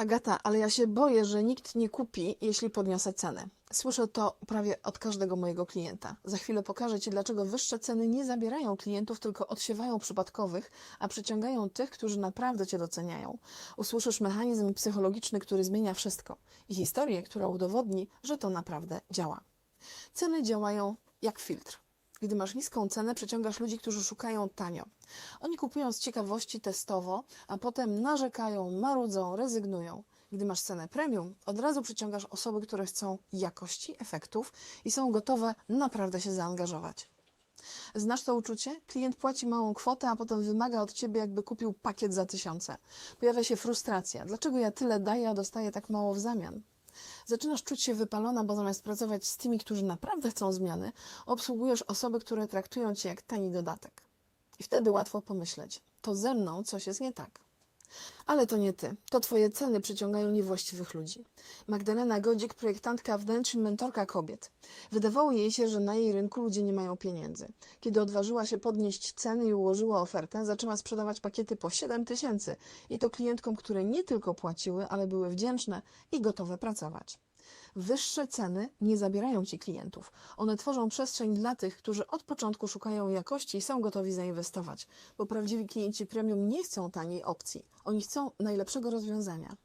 Agata, ale ja się boję, że nikt nie kupi, jeśli podniosę cenę. Słyszę to prawie od każdego mojego klienta. Za chwilę pokażę Ci, dlaczego wyższe ceny nie zabierają klientów, tylko odsiewają przypadkowych, a przyciągają tych, którzy naprawdę Cię doceniają. Usłyszysz mechanizm psychologiczny, który zmienia wszystko i historię, która udowodni, że to naprawdę działa. Ceny działają jak filtr. Gdy masz niską cenę, przyciągasz ludzi, którzy szukają tanio. Oni kupują z ciekawości testowo, a potem narzekają, marudzą, rezygnują. Gdy masz cenę premium, od razu przyciągasz osoby, które chcą jakości, efektów i są gotowe naprawdę się zaangażować. Znasz to uczucie? Klient płaci małą kwotę, a potem wymaga od ciebie, jakby kupił pakiet za tysiące. Pojawia się frustracja. Dlaczego ja tyle daję, a dostaję tak mało w zamian? Zaczynasz czuć się wypalona, bo zamiast pracować z tymi, którzy naprawdę chcą zmiany, obsługujesz osoby, które traktują cię jak tani dodatek. I wtedy łatwo pomyśleć, to ze mną coś jest nie tak. Ale to nie ty. To twoje ceny przyciągają niewłaściwych ludzi. Magdalena Godzik, projektantka wnętrz i mentorka kobiet. Wydawało jej się, że na jej rynku ludzie nie mają pieniędzy. Kiedy odważyła się podnieść ceny i ułożyła ofertę, zaczęła sprzedawać pakiety po 7 tysięcy. I to klientkom, które nie tylko płaciły, ale były wdzięczne i gotowe pracować. Wyższe ceny nie zabierają ci klientów. One tworzą przestrzeń dla tych, którzy od początku szukają jakości i są gotowi zainwestować, bo prawdziwi klienci premium nie chcą taniej opcji. Oni chcą najlepszego rozwiązania.